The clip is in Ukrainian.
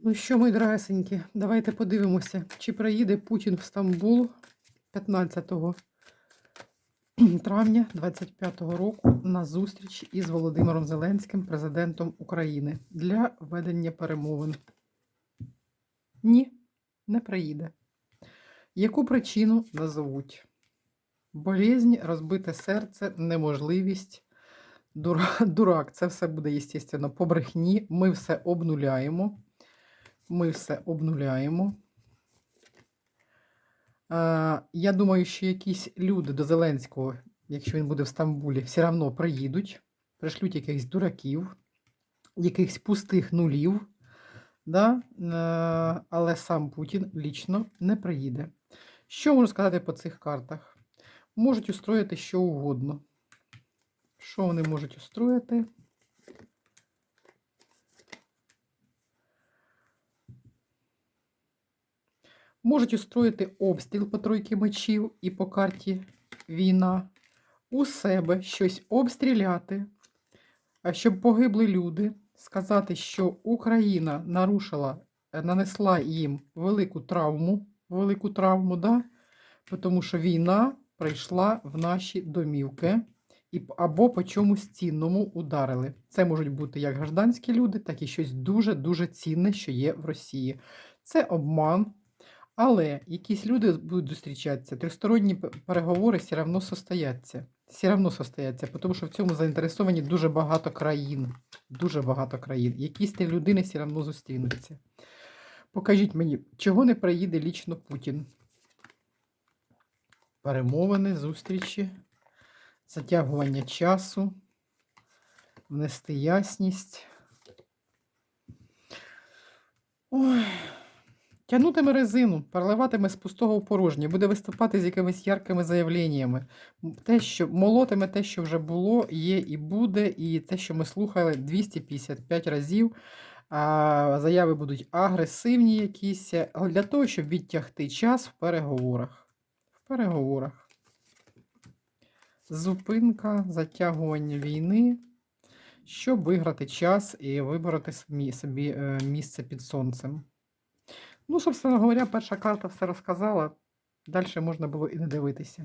Ну що, мої дорогесенькі, давайте подивимося, чи приїде Путін в Стамбул 15 травня 25-го року на зустріч із Володимиром Зеленським, президентом України, для ведення перемовин. Ні, не приїде. Яку причину назовуть? Болезнь, розбите серце, неможливість. Дура- Дурак, це все буде, звісно, по брехні. Ми все обнуляємо. Ми все обнуляємо. Е, я думаю, що якісь люди до Зеленського, якщо він буде в Стамбулі, все одно приїдуть, пришлють якихось дураків, якихось пустих нулів. Да? Е, але сам Путін лічно не приїде. Що можу сказати по цих картах? Можуть устроїти що угодно. Що вони можуть устроїти? Можуть устроїти обстріл по тройки мечів і по карті війна. У себе щось обстріляти, щоб погибли люди, сказати, що Україна нарушила, е, нанесла їм велику травму, велику травму, да? тому що війна прийшла в наші домівки і, або по чомусь цінному ударили. Це можуть бути як гражданські люди, так і щось дуже-дуже цінне, що є в Росії. Це обман. Але якісь люди будуть зустрічатися, тристоронні переговори все одно состояться. Все одно состояться, тому що в цьому заінтересовані дуже багато країн. Дуже багато країн. Якісь ті людини все одно зустрінуться. Покажіть мені, чого не приїде лічно Путін? Перемовини, зустрічі, затягування часу, внести ясність. Ой. Тягнутиме резину, переливатиме з пустого в порожнє, буде виступати з якимись яркими заявленнями. Те, що молотиме те, що вже було, є і буде, і те, що ми слухали 255 разів. А, заяви будуть агресивні якісь, е, для того, щоб відтягти час в переговорах. В переговорах. Зупинка, затягування війни, щоб виграти час і вибороти собі, е, місце під сонцем. Ну, собственно говоря, перша карта все розказала. Далі можна було і не дивитися.